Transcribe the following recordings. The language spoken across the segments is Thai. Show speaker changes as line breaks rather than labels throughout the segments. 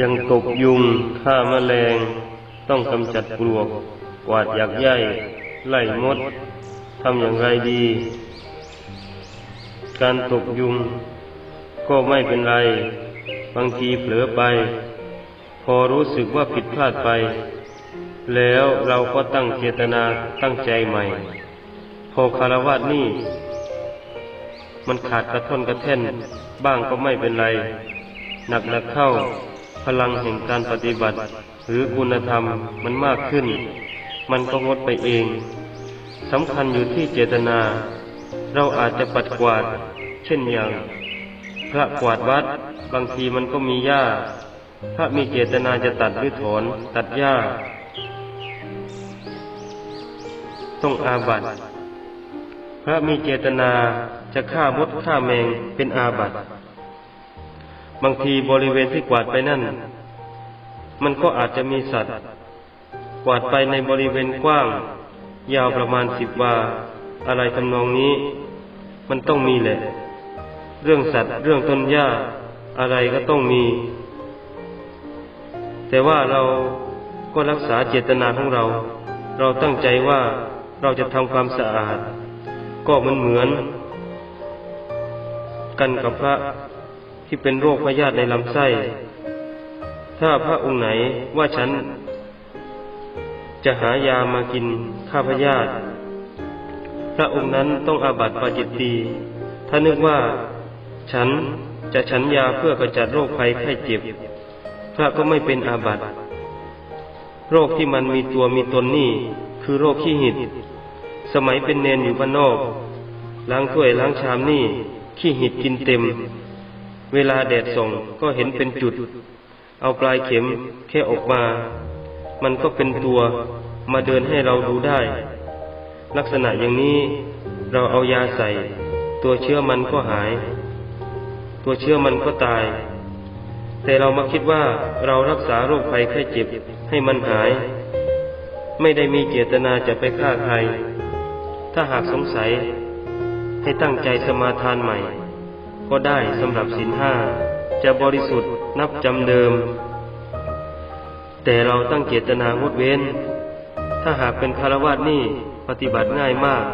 ยังตกยุงฆ่าแมลง ต้องกำจัดปลวก กวาดหยักใยไล่มดทำอย่างไรดี การตกยุง ก็ไม่เป็นไร บางทีเผลอไป พอรู้สึกว่าผิดพลาดไป แล้วเราก็ตั้งเจตนาตั้งใจใหม่ พอคารวะนี่ มันขาดกระท่อนกระแท่น บ้างก็ไม่เป็นไร หนักหนักเข้า พลังแห่งการปฏิบัติ หรือคุณธรรมมันมากขึ้น มันก็งดไปเองสำคัญอยู่ที่เจตนา เราอาจจะปัดกวาด เช่นอย่าง พระกวาดวัด บางทีมันก็มีหญ้า พระมีเจตนาจะตัดหรือถอนตัดหญ้า ต้องอาบัติพระมีเจตนาจะฆ่ามดฆ่าแมงเป็นอาบัติ บางทีบริเวณที่กวาดไปนั่น มันก็อาจจะมีสัตว์ กวาดไปในบริเวณกว้าง ยาวประมาณสิบวา อะไรทำนองนี้ มันต้องมีแหละ เรื่องสัตว์ เรื่องต้นหญ้า อะไรก็ต้องมี แต่ว่าเราก็รักษาเจตนาของเรา เราตั้งใจว่าเราจะทำความสะอาด ก็มันเหมือน กันกับพระ ที่เป็นโรคพยาธิในลำไส้ ถ้าพระองค์ไหนว่าฉัน จะหายามากินฆ่าพยาธิพระองค์นั้นต้องอาบัติปาจิตตีถ้านึกว่า ฉันจะฉันยาเพื่อกระจัดโรคภัยไข้เจ็บพระก็ไม่เป็นอาบัติโรคที่มันมีตัวมีตนนี่ คือโรคขี้หิด สมัยเป็นเนนอยู่บ้านนอกล้างถ้วยล้างชามนี่ขี้หิดกินเต็ม เวลาแดดส่องก็เห็นเป็นจุด เอาปลายเข็มแค่ออกมา มันก็เป็นตัวมาเดินให้เราดูได้ ลักษณะอย่างนี้เราเอายาใส่ ตัวเชื้อมันก็หาย ตัวเชื้อมันก็ตาย แต่เรามาคิดว่าเรารักษาโรคภัยไข้เจ็บให้มันหาย ไม่ได้มีเจตนาจะไปฆ่าใคร ถ้าหากสงสัยให้ตั้งใจสมาทานใหม่ ก็ได้สำหรับศีลห้าจะบริสุทธิ์นับจำเดิม แต่เราตั้งเจตนางดเว้น ถ้าหากเป็นคารวะนี่ปฏิบัติง่ายมาก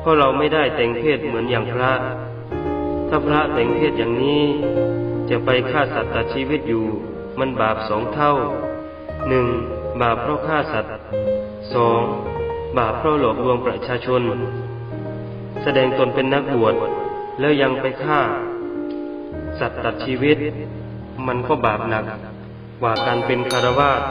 เพราะเราไม่ได้แต่งเพศเหมือนอย่างพระ ถ้าพระแต่งเพศอย่างนี้ จะไปฆ่าสัตว์ตัดชีวิตอยู่ มันบาปสองเท่าหนึ่งบาปเพราะฆ่าสัตว์สองบาปเพราะหลอกลวงประชาชน แสดงตนเป็นนักบวช แล้วยังไปฆ่า สัตว์ตัดชีวิต มันก็บาปหนักกว่าการเป็นคารวาส